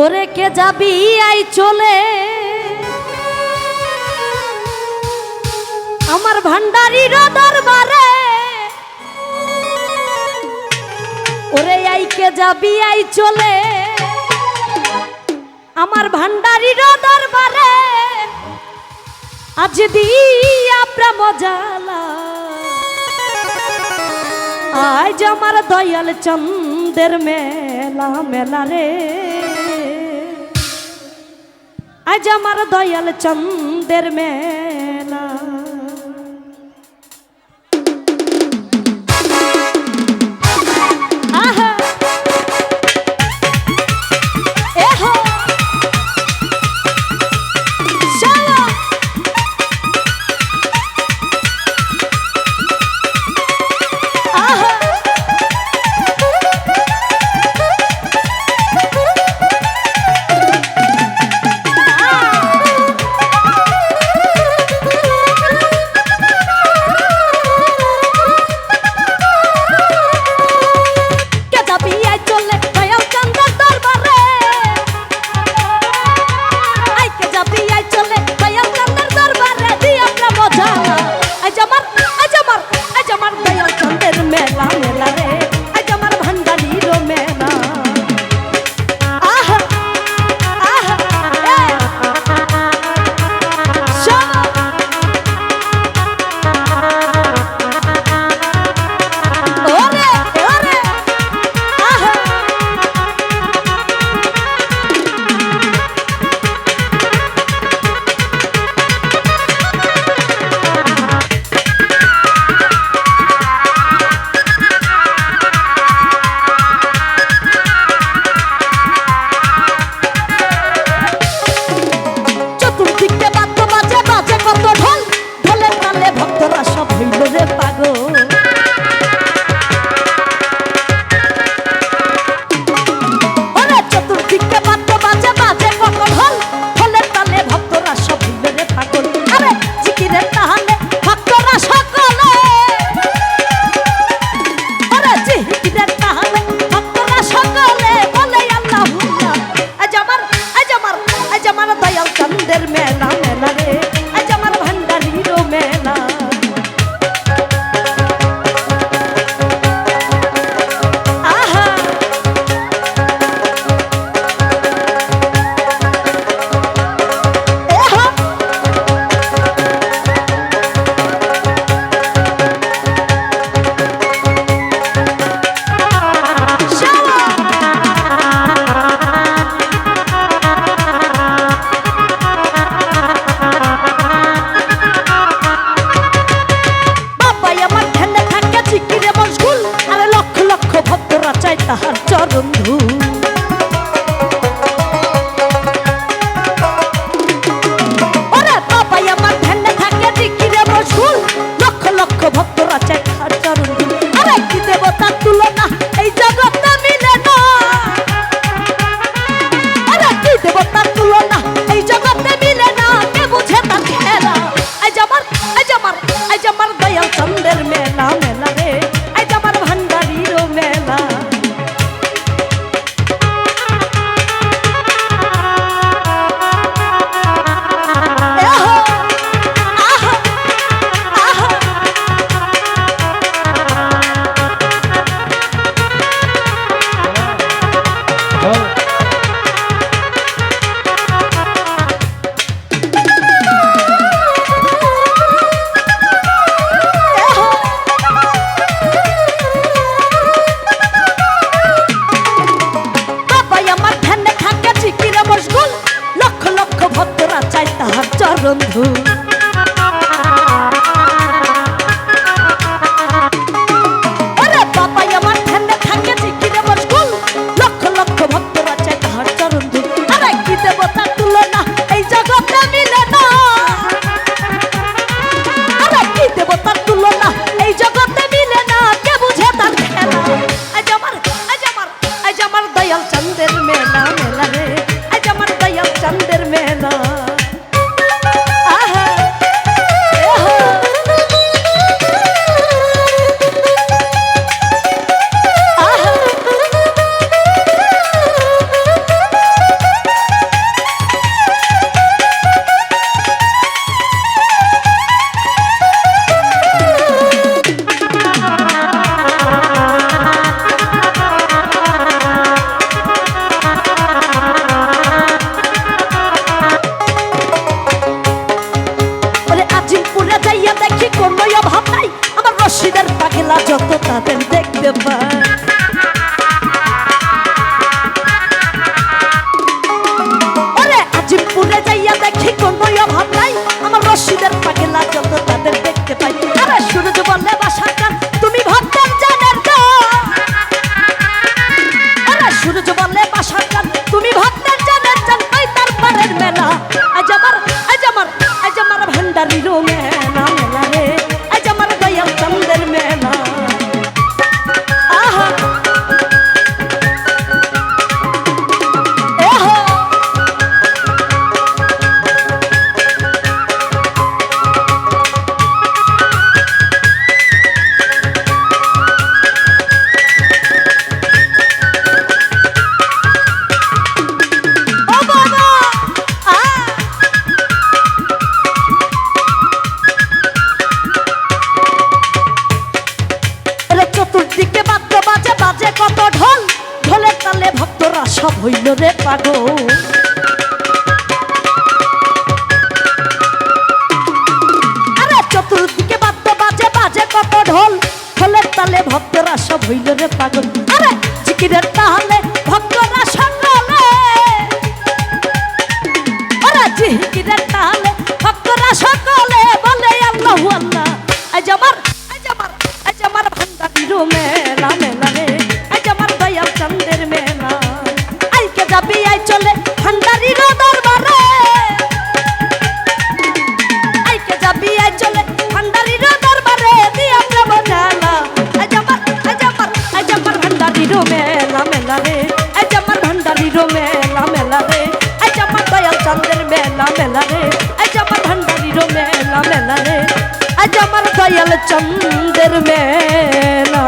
ওরে কে যাবি আই চলে? আমার ভান্ডারির দরবারে। ওরে আই কে যাবি আই চলে? আমার ভান্ডারির দরবারে। আজ দিয়া প্রেম জ্বালা। আজ আমার দয়াল চন্দের মেলা মেলা রে। আজ আমার দয়াল চন্দের মেলা। চাঁদের মেলা বন্ধু। কোনোই অভাব নাই। আমার রশিদের পাখেলা যত তাদের দেখতে পায় আজিমপুরে যাইয়া দেখি কোনোই অভাব নাই। আমার রশিদের পাখেলা যত তাদের দেখতে পাই। আরে সূর্য বলে বাসা গান তুমি ভাবতেন জানেন তো আরে হইল রে পাগল। আরে চতুর্দিকে বাদ্য বাজে বাজে কত ঢোল। ঢোলের তালে ভক্তরা সব হইল রে পাগল। আরে জিকিরের তাহলে ভক্তরা সকলে আরে জিকিরের মেলা রে আজ আমার দয়াল চন্দ্রের মেলা